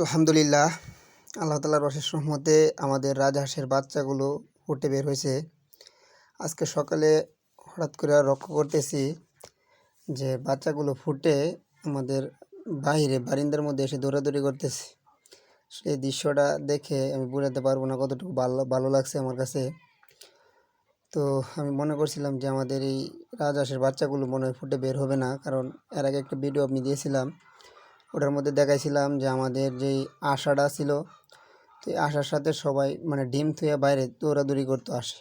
আলহামদুলিল্লাহ, আল্লাহ তালার অশেষ রহমতে আমাদের রাজহাঁসের বাচ্চাগুলো ফুটে বের হয়েছে। আজকে সকালে হঠাৎ করে লক্ষ্য করতেছি যে বাচ্চাগুলো ফুটে আমাদের বাইরে বারিন্দার মধ্যে এসে দৌড়াদৌড়ি করতেছে। সেই দৃশ্যটা দেখে আমি বোঝাতে পারব না কতটুকু ভালো ভালো লাগছে আমার কাছে। তো আমি মনে করছিলাম যে আমাদের এই রাজহাঁসের বাচ্চাগুলো মনে হয় ফুটে বের হবে না, কারণ এর আগে একটা ভিডিও আমি দিয়েছিলাম। ওটার মধ্যে দেখাইছিলাম যে আমাদের যেই আশাটা ছিল, তো আশার সাথে সবাই মানে ডিম থুয়ে বাইরে দৌড়াদৌড়ি করতো আসে।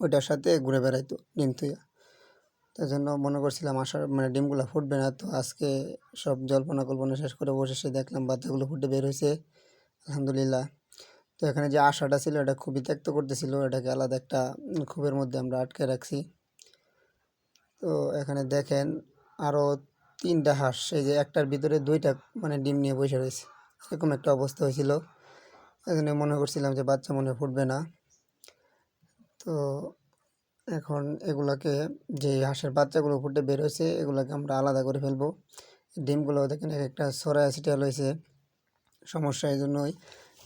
ওইটার সাথে ঘুরে বেড়াইতো ডিম থুয়া তার জন্য মনে করছিলাম আশার মানে ডিমগুলো ফুটবে না, তো আজকে সব জল্পনা কল্পনা শেষ করে বসে এসে দেখলাম বাচ্চাগুলো ফুটে বের হয়েছে আলহামদুলিল্লাহ। তো এখানে যে আশাটা ছিল, এটা খুবই ত্যক্ত করতেছিল। এটাকে আলাদা একটা খুবের মধ্যে আমরা আটকে রাখছি। তো এখানে দেখেন আরও তিনটা হাঁস, এই যে একটার ভিতরে দুইটা মানে ডিম নিয়ে বসে রয়েছে। এরকম একটা অবস্থা হয়েছিল। এখানে মনে করছিলাম যে বাচ্চা মনে ফুটবে না। তো এখন এগুলাকে যে হাঁসের বাচ্চাগুলো ফুটে বের হয়েছে, এগুলোকে আমরা আলাদা করে ফেলব। ডিমগুলো দেখেন এক একটা সরা অ্যাসিটাল হয়েছে সমস্যা এই জন্যই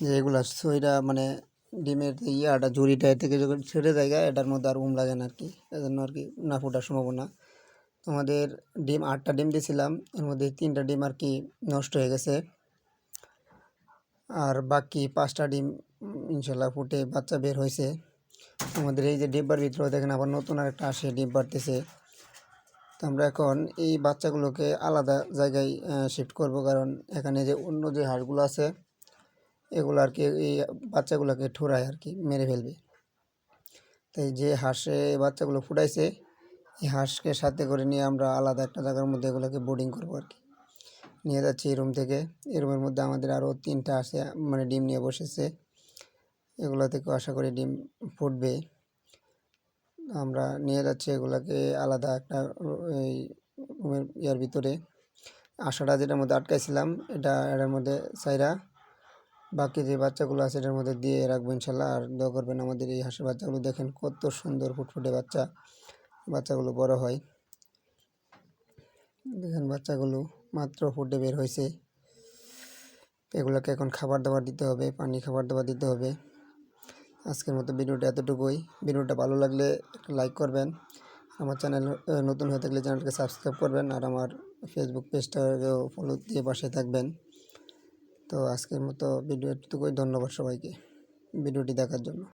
যে এগুলা সইটা মানে ডিমের ইয়াটা, ঝুড়িটা থেকে যখন ছেড়ে জায়গা এটার মধ্যে আর উম লাগে না আর কি। এজন্য আর কি না ফুটার সম্ভাবনা। তোমাদের ডিম, আটটা ডিম দিয়েছিলাম। এর মধ্যে তিনটা ডিম আর কি নষ্ট হয়ে গেছে। আর বাকি পাঁচটা ডিম, ইনশাল্লাহ ফুটে বাচ্চা বের হয়েছে। আমাদের এই যে ডিব্বার ভিতরে দেখেন আবার নতুন আর একটা আসে, ডিম বাড়তেছে। তো আমরা এখন এই বাচ্চাগুলোকে আলাদা জায়গায় শিফট করব। কারণ এখানে যে অন্য যে হাঁসগুলো আছে, এগুলো আর কি এই বাচ্চাগুলোকে ঠোরায় আর কি মেরে ফেলবে। তাই যে হাঁসে বাচ্চাগুলো ফুটাইছে এই হাঁসকে সাথে করে নিয়ে আমরা আলাদা একটা জায়গার মধ্যে এগুলোকে বোর্ডিং করব আর কি। নিয়ে যাচ্ছি এই রুম থেকে। এই রুমের মধ্যে আমাদের আরও তিনটা আসে মানে ডিম নিয়ে বসেছে। এগুলো থেকে আশা করি ডিম ফুটবে। আমরা নিয়ে যাচ্ছি এগুলোকে আলাদা একটা, এই রুমের ইয়ার ভিতরে। আশাটা যেটার মধ্যে আটকাইছিলাম, এটা এটার মধ্যে সাইরা। বাকি যে বাচ্চাগুলো আছে এটার মধ্যে দিয়ে রাখব ইনশাল্লাহ। আর দোয়া করবেন আমাদের এই হাঁসের বাচ্চাগুলো দেখেন কত সুন্দর ফুটফুটে বাচ্চা। বাচ্চাগুলো বড় হয়। দেখেন বাচ্চাগুলো মাত্র ফুটে বের হয়েছে। এগুলোকে এখন খাবার দাবার দিতে হবে, পানি খাবার দাবার দিতে হবে। আজকের মতো ভিডিওটা এতটুকুই। ভিডিওটা ভালো লাগলে একটা লাইক করবেন। আমার চ্যানেল নতুন হয়ে থাকলে চ্যানেলকে সাবস্ক্রাইব করবেন আর আমার ফেসবুক পেজটাকেও ফলো দিয়ে পাশে থাকবেন। তো আজকের মতো ভিডিও এতটুকুই। ধন্যবাদ সবাইকে। ভিডিওটি দেখার জন্য।